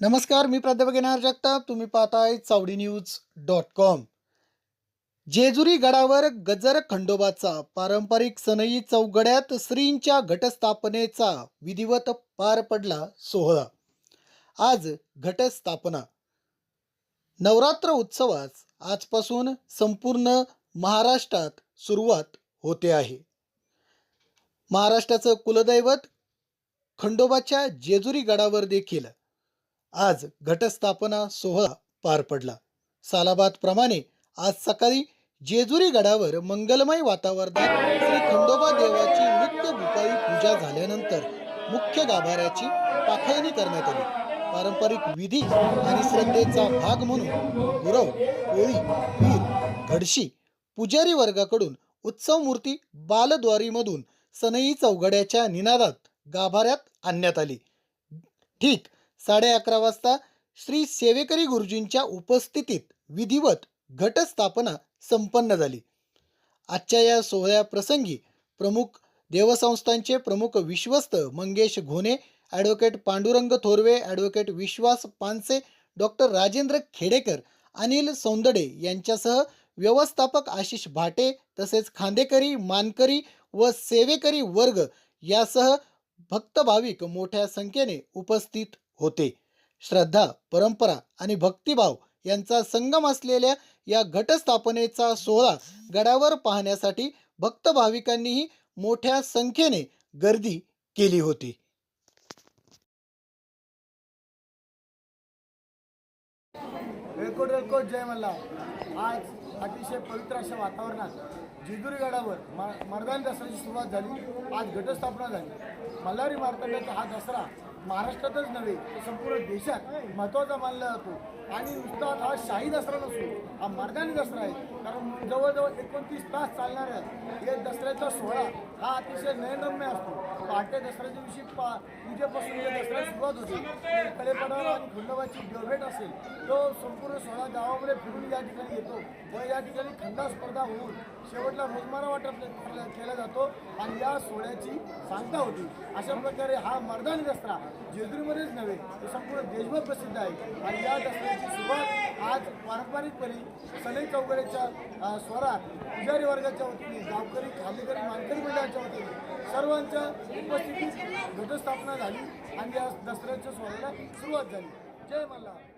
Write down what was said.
नमस्कार मी प्राध्यापक येणार जगताप. तुम्ही पाहताय Chawdi news dot com. Jejuri गडावर गजर खंडोबाचा पारंपरिक सनई चौगड्यात श्रींच्या घटस्थापनेचा विधिवत पार पडला सोहळा. आज घटस्थापना. नवरात्र उत्सवास आजपासून संपूर्ण महाराष्ट्रात सुरुवात होते आहे. महाराष्ट्राचं कुलदैवत खंडोबाच्या जेजुरी गडावर देखील आज घटस्थापना सोहळा पार पडला. सालाबाद प्रमाणे आज सकाळी जेजुरी गडावर मंगलमय वातावरणात श्री खंडोबा देवाची नित्य भूपाळी पूजा झाल्यानंतर मुख्य गाभाऱ्याची पाखळणी करण्यात आली. पारंपरिक विधी आणि श्रद्धेचा भाग म्हणून गुरव कोळी वीर घडशी पुजारी वर्गाकडून उत्सव मूर्ती बालद्वारीमधून सनई चौघड्याच्या निनादात गाभाऱ्यात आणण्यात आली. ठीक साडे अकरा वाजता श्री सेवेकरी गुरुजींच्या उपस्थितीत विधिवत घटस्थापना संपन्न झाली. आजच्या या सोहळ्याप्रसंगी प्रमुख देवसंस्थांचे प्रमुख विश्वस्त Mangesh Ghone advocate Pandurang Thorve advocate Vishwas Panse doctor Rajendra Khedekar Anil Saundade यांच्यासह व्यवस्थापक आशिष भाटे तसेच खांदेकरी मानकरी व सेवेकरी वर्ग यासह भक्त भाविक मोठ्या संख्येने उपस्थित होते. श्रद्धा परंपरा आणि भक्तिभाव यांचा संगम असलेल्या या घटस्थापनेचा सोहळा गडावर पाहण्यासाठी भक्त भाविकांनीही मोठ्या संख्येने गर्दी केली होती. जय मल्ला आज अतिशय पवित्र अशा वातावरणात जेजुरी गडावर म मर्दान दसऱ्याची सुरुवात झाली. आज घटस्थापना झाली. मल्हारी मार्तंडाचा हा दसरा महाराष्ट्रातच नव्हे तर संपूर्ण देशात महत्त्वाचा मानला जातो. आणि नुसताच हा शाही दसरा नसून हा मर्दानी दसरा आहे. कारण जवळजवळ एकोणतीस तास चालणाऱ्या या दसऱ्याचा सोहळा हा अतिशय नयनरम्य असतो. पहाटे दसऱ्याच्या दिवशी पा पूजेपासून या दसऱ्याला सुरुवात होते. कलेपणाला आणि खंडोबाची देवभेट असेल तो संपूर्ण सोहळा गावामध्ये फिरून या ठिकाणी येतो व या ठिकाणी खंडा स्पर्धा होऊन शेवटला रोजमारा वाटप केला जातो आणि या सोहळ्याची सांगता होती. अशा प्रकारे हा मर्दानी दसरा जेजुरीमध्येच नव्हे तर संपूर्ण देशभर प्रसिद्ध आहे. आणि या दसऱ्याची सुरुवात आज पारंपरिकपणे सलई चौकड्याच्या स्वरात पुजारी वर्गाच्या वतीने गावकरी खालीकरी मानकरी मंडळाच्या वतीने सर्वांच्या उपस्थितीत घटस्थापना झाली आणि या दसऱ्याच्या स्वराला सुरुवात झाली. जय मल्हार.